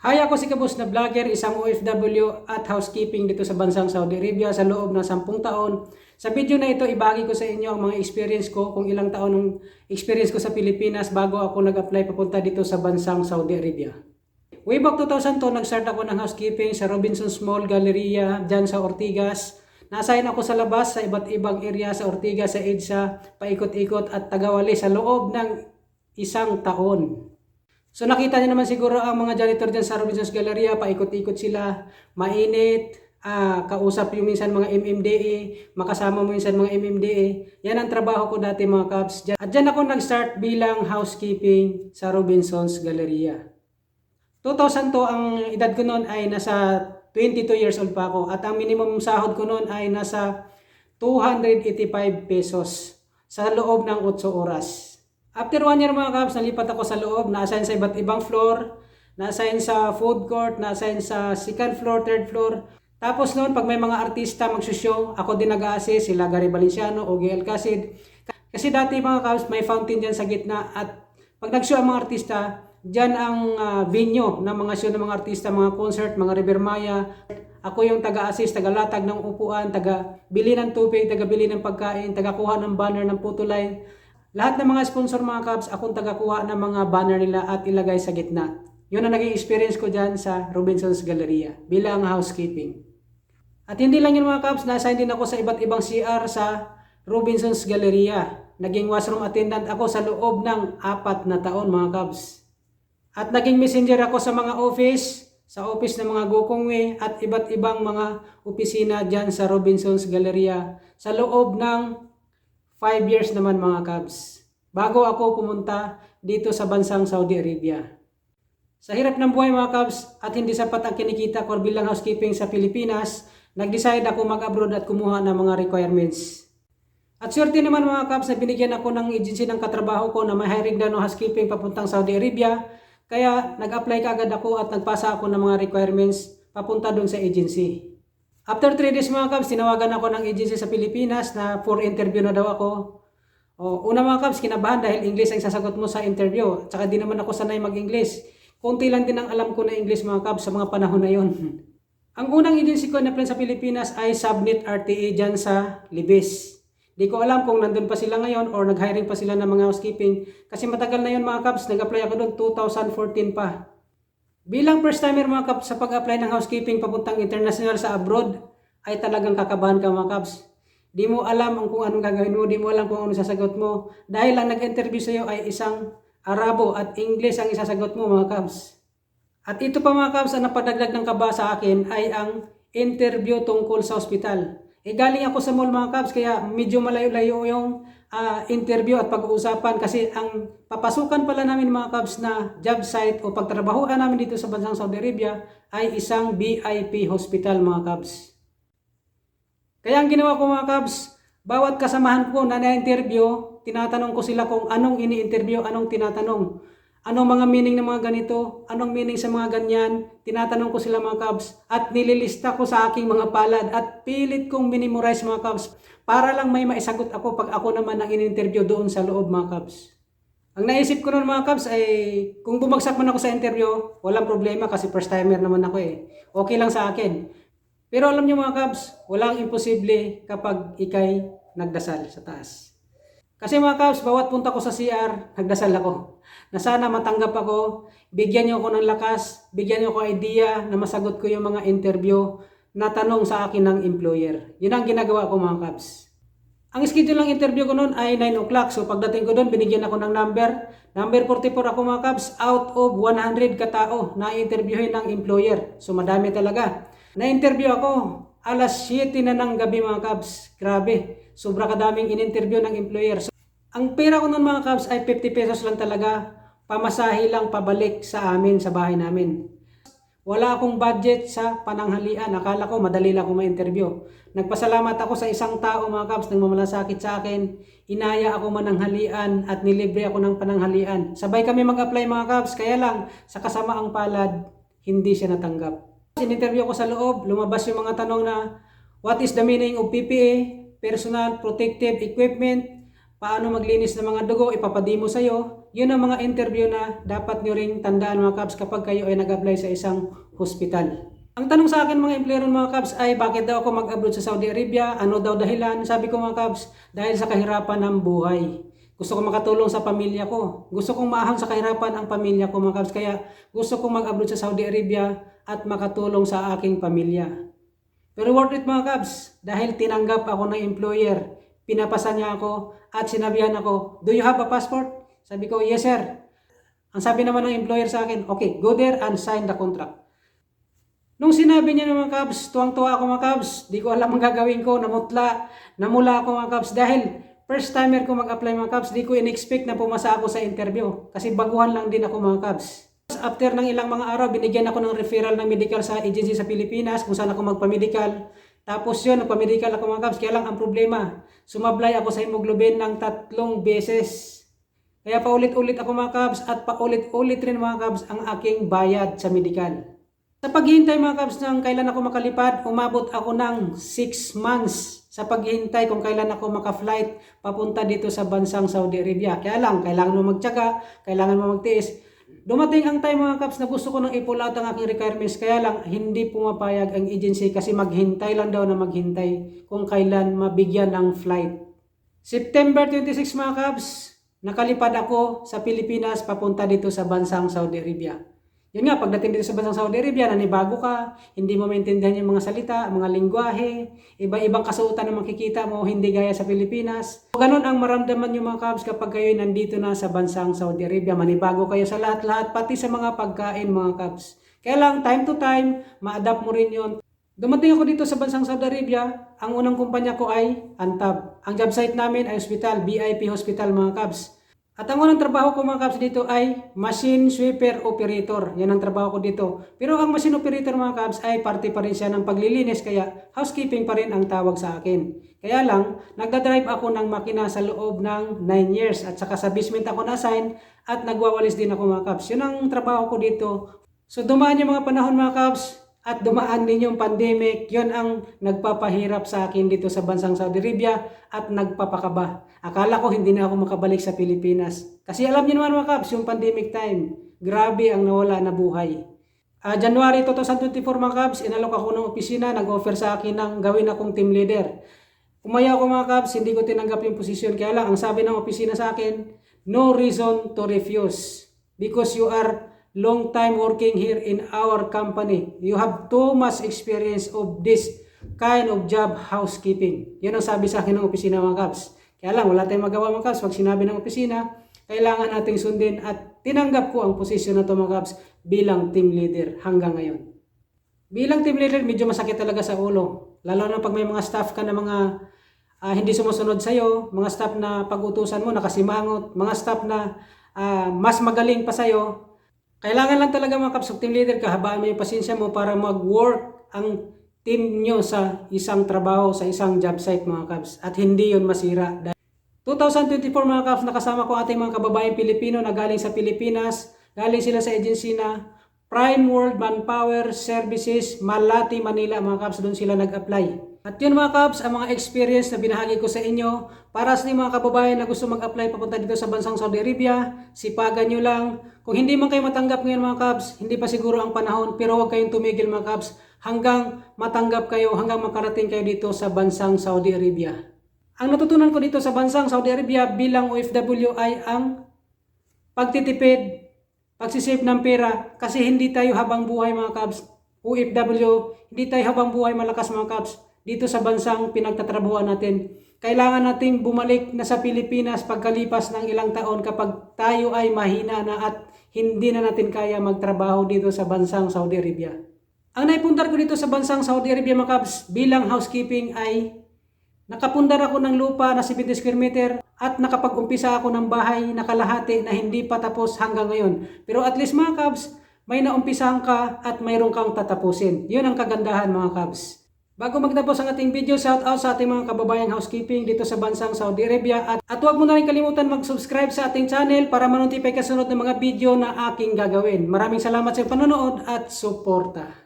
Hi, ako si Kabus na vlogger, isang OFW at housekeeping dito sa bansang Saudi Arabia sa loob ng 10 taon. Sa video na ito, ibagi ko sa inyo ang mga experience ko kung ilang taon ng experience ko sa Pilipinas bago ako nag-apply papunta dito sa bansang Saudi Arabia. Way back 2002, nag-start ako ng housekeeping sa Robinson's Mall Galleria dyan sa Ortigas. Na-assign ako sa labas sa iba't ibang area sa Ortigas, sa EDSA, paikot-ikot at tagawali sa loob ng isang taon. So nakita niyo naman siguro ang mga janitor dyan sa Robinson's Galleria, paikot-ikot sila, mainit, ah, kausap yung minsan mga MMDA, makasama mo minsan mga MMDA. Yan ang trabaho ko dati mga Cubs. At dyan ako nag-start bilang housekeeping sa Robinson's Galleria. 2002 ang edad ko noon ay nasa 22 years old pa ako at ang minimum sahod ko noon ay nasa 285 pesos sa loob ng 8 oras. After one year mga kabs, nalipat ako sa loob, na-assign sa iba't ibang floor, na-assign sa food court, na-assign sa second floor, third floor. Tapos noon, pag may mga artista magsushow, ako din nag-a-assist, sila Gary Valenciano, Ogie Alcacid. Kasi dati mga kabs, may fountain dyan sa gitna at pag nag-show ang mga artista, dyan ang ah, venue ng mga show ng mga artista, mga concert, mga River Maya. Ako yung taga-assist, taga-latag ng upuan, taga-bili ng tubig, taga-bili ng pagkain, taga-kuha ng banner ng putulay. Lahat ng mga sponsor mga Cubs, akong tagakuha ng mga banner nila at ilagay sa gitna. Yun ang naging experience ko dyan sa Robinson's Galleria bilang housekeeping. At hindi lang yun mga Cubs, na-assign din ako sa iba't ibang CR sa Robinson's Galleria. Naging washroom attendant ako sa loob ng apat na taon mga Cubs. At naging messenger ako sa mga office, sa office ng mga Gokongwe at iba't ibang mga opisina dyan sa Robinson's Galleria sa loob ng 5 years naman mga Cubs. Bago ako pumunta dito sa bansang Saudi Arabia. Sa hirap ng buhay mga Cubs at hindi sapat ang kinikita ko bilang housekeeping sa Pilipinas, nag-decide ako mag-abroad at kumuha ng mga requirements. At swerte naman mga Cubs na binigyan ako ng agency ng katrabaho ko na may hiring daw ng housekeeping papuntang Saudi Arabia. Kaya nag-apply ka agad ako at nagpasa ako ng mga requirements papunta doon sa agency. After 3 days mga Cubs, tinawagan ako ng agency sa Pilipinas na for interview na daw ako. O, una mga Cubs, kinabahan dahil English ang sasagot mo sa interview. Tsaka di naman ako sanay mag-English. Kunti lang din ang alam ko na English mga Cubs sa mga panahon na yon. ang unang agency ko na plan sa Pilipinas ay Subnet RTA dyan sa Libis. Di ko alam kung nandun pa sila ngayon or nag-hiring pa sila ng mga housekeeping. Kasi matagal na yun mga Cubs, nag-apply ako doon 2014 pa. Bilang first timer mga Cubs sa pag-apply ng housekeeping papuntang international sa abroad, ay talagang kakabahan ka mga Cubs. Di mo alam ang kung anong gagawin mo, di mo alam kung anong sasagot mo. Dahil ang nag-interview sa iyo ay isang Arabo at English ang isasagot mo mga Cubs. At ito pa mga Cubs, ang napadagdag ng kaba sa akin ay ang interview tungkol sa ospital. E galing ako sa mall mga Cubs, kaya medyo malayo-layo yung ah, interview at pag-uusapan kasi ang papasukan pala namin mga Cubs na job site o pagtrabahoan namin dito sa bansang Saudi Arabia ay isang VIP hospital mga Cubs. Kaya ang ginawa ko mga Cubs, bawat kasamahan ko na na-interview, tinatanong ko sila kung anong ini-interview, anong tinatanong. Anong mga meaning ng mga ganito, anong meaning sa mga ganyan, tinatanong ko sila mga Cubs at nililista ko sa aking mga palad at pilit kong minimorize mga Cubs para lang may maisagot ako pag ako naman ang in-interview doon sa loob mga Cubs. Ang naisip ko noon mga Cubs ay kung bumagsak man ako sa interview, walang problema kasi first timer naman ako eh. Okay lang sa akin. Pero alam niyo mga Cubs, walang imposible kapag ikay nagdasal sa taas. Kasi mga Cubs, bawat punta ko sa CR, nagdasal ako. Na sana matanggap ako, bigyan niyo ako ng lakas, bigyan niyo ako idea na masagot ko yung mga interview na tanong sa akin ng employer. Yun ang ginagawa ko mga Cubs. Ang schedule ng interview ko noon ay 9 o'clock. So pagdating ko doon, binigyan ako ng number. Number 44 ako mga Cubs, out of 100 katao na interviewin ng employer. So madami talaga. Na-interview ako, alas 7 na ng gabi mga Cubs. Grabe, sobra kadaming in-interview ng employer. So, ang pera ko noon mga Cubs ay 50 pesos lang talaga. Pamasahe lang pabalik sa amin, sa bahay namin. Wala akong budget sa pananghalian. Akala ko madali lang ako ma-interview. Nagpasalamat ako sa isang tao mga Cubs nang mamalasakit sa akin. Inaya ako mananghalian at nilibre ako ng pananghalian. Sabay kami mag-apply mga Cubs. Kaya lang, sa kasamaang palad, hindi siya natanggap. In-interview ko sa loob, lumabas yung mga tanong na what is the meaning of PPE, personal protective equipment, paano maglinis ng mga dugo, ipapademo sa'yo. Yun ang mga interview na dapat nyo ring tandaan mga Cubs kapag kayo ay nag-apply sa isang hospital. Ang tanong sa akin mga empleyado mga Cubs ay bakit daw ako mag-abroad sa Saudi Arabia? Ano daw dahilan? Sabi ko mga Cubs, dahil sa kahirapan ng buhay. Gusto ko makatulong sa pamilya ko. Gusto kong maahang sa kahirapan ang pamilya ko mga Cubs. Kaya gusto kong mag-abroad sa Saudi Arabia at makatulong sa aking pamilya. Pero worth it mga Cubs dahil tinanggap ako ng employer. Pinapasa niya ako at sinabihan ako, Do you have a passport? Sabi ko, yes sir. Ang sabi naman ng employer sa akin, okay, go there and sign the contract. Nung sinabi niya ng mga Cubs, tuwang-tuwa ako mga Cubs, di ko alam ang gagawin ko, namutla, namula ako mga Cubs dahil first timer ko mag-apply mga Cubs, di ko in-expect na pumasa ako sa interview kasi baguhan lang din ako mga Cubs. After ng ilang mga araw, binigyan ako ng referral ng medical sa agency sa Pilipinas kung saan ako magpa-medical. Tapos yun, nagpa-medical ako mga Cubs. Kaya lang ang problema, sumablay ako sa hemoglobin ng tatlong beses. Kaya paulit-ulit ako mga Cubs at paulit-ulit rin mga Cubs ang aking bayad sa medical. Sa paghihintay mga Cubs ng kailan ako makalipad, umabot ako ng 6 months sa paghihintay kung kailan ako maka-flight papunta dito sa bansang Saudi Arabia. Kaya lang, kailangan mo magtyaga, kailangan mo magtiis. Dumating ang time mga Cubs na gusto ko nang i-pull out ang aking requirements, kaya lang hindi pumapayag ang agency kasi maghintay lang daw na maghintay kung kailan mabigyan ng flight. September 26 mga Cubs, nakalipad ako sa Pilipinas papunta dito sa bansang Saudi Arabia. Yun nga, pagdating dito sa bansang Saudi Arabia, nanibago ka, hindi mo maintindihan yung mga salita, mga lingwahe, iba-ibang kasuotan na makikita mo, hindi gaya sa Pilipinas. Ganon ang maramdaman yung mga Cubs kapag kayo nandito na sa bansang Saudi Arabia. Manibago kayo sa lahat-lahat, pati sa mga pagkain mga Cubs. Kaya lang, time to time, ma-adapt mo rin yun. Dumating ako dito sa bansang Saudi Arabia, ang unang kumpanya ko ay Antab. Ang job site namin ay hospital, BIP Hospital mga Cubs. At ang unang trabaho ko mga Cubs dito ay machine sweeper operator. Yan ang trabaho ko dito. Pero ang machine operator mga Cubs ay parte pa rin siya ng paglilinis kaya housekeeping pa rin ang tawag sa akin. Kaya lang, nagdadrive ako ng makina sa loob ng 9 years at saka sa basement ako na-assign at nagwawalis din ako mga Cubs. Yun ang trabaho ko dito. So dumaan yung mga panahon mga Cubs, at dumaan din yung pandemic, yon ang nagpapahirap sa akin dito sa bansang Saudi Arabia at nagpapakaba. Akala ko hindi na ako makabalik sa Pilipinas. Kasi alam niyo naman mga Cubs, yung pandemic time, grabe ang nawala na buhay. Ah, January 2024 mga Cubs, inalok ako ng opisina, nag-offer sa akin ng gawin akong team leader. Umaya ako mga Cubs, hindi ko tinanggap yung posisyon. Kaya lang, ang sabi ng opisina sa akin, no reason to refuse because you are long time working here in our company. You have too much experience of this kind of job housekeeping. Yan ang sabi sa akin ng opisina mga Cubs. Kaya lang, wala tayong magawa mga Cubs. Pag sinabi ng opisina, kailangan nating sundin at tinanggap ko ang posisyon na ito mga Cubs bilang team leader hanggang ngayon. Bilang team leader, medyo masakit talaga sa ulo. Lalo na pag may mga staff ka na mga ah, hindi sumusunod sa'yo, mga staff na pag-utusan mo nakasimangot, mga staff na ah, mas magaling pa sa'yo, kailangan lang talaga mga Cubs team leader, kahabaan mo yung pasensya mo para mag-work ang team nyo sa isang trabaho, sa isang job site mga Cubs. At hindi yun masira. 2024 mga Cubs, nakasama ko ating mga kababayan Pilipino na galing sa Pilipinas. Galing sila sa agency na Prime World Manpower Services, Malati, Manila mga Cubs. Doon sila nag-apply. At yun mga Cubs, ang mga experience na binahagi ko sa inyo para sa mga kababayan na gusto mag-apply papunta dito sa bansang Saudi Arabia, sipagan nyo lang. Kung hindi man kayo matanggap ngayon mga Cubs, hindi pa siguro ang panahon, pero huwag kayong tumigil mga Cubs hanggang matanggap kayo, hanggang makarating kayo dito sa bansang Saudi Arabia. Ang natutunan ko dito sa bansang Saudi Arabia bilang OFW ay ang pagtitipid, pagsisave ng pera kasi hindi tayo habang buhay mga Cubs. OFW, hindi tayo habang buhay malakas mga Cubs dito sa bansang pinagtatrabuhan natin. Kailangan nating bumalik na sa Pilipinas pagkalipas ng ilang taon kapag tayo ay mahina na at hindi na natin kaya magtrabaho dito sa bansang Saudi Arabia. Ang naipundar ko dito sa bansang Saudi Arabia mga Cubs bilang housekeeping ay nakapundar ako ng lupa na 70 square meter at nakapag-umpisa ako ng bahay na kalahati na hindi pa tapos hanggang ngayon. Pero at least mga Cubs, may naumpisahan ka at mayroon kang tatapusin. Yun ang kagandahan mga Cubs. Bago magtapos ang ating video, shout out sa ating mga kababayang housekeeping dito sa bansang Saudi Arabia at, at huwag mo na rin kalimutan mag-subscribe sa ating channel para manotify ka sunod ng mga video na aking gagawin. Maraming salamat sa panonood at suporta.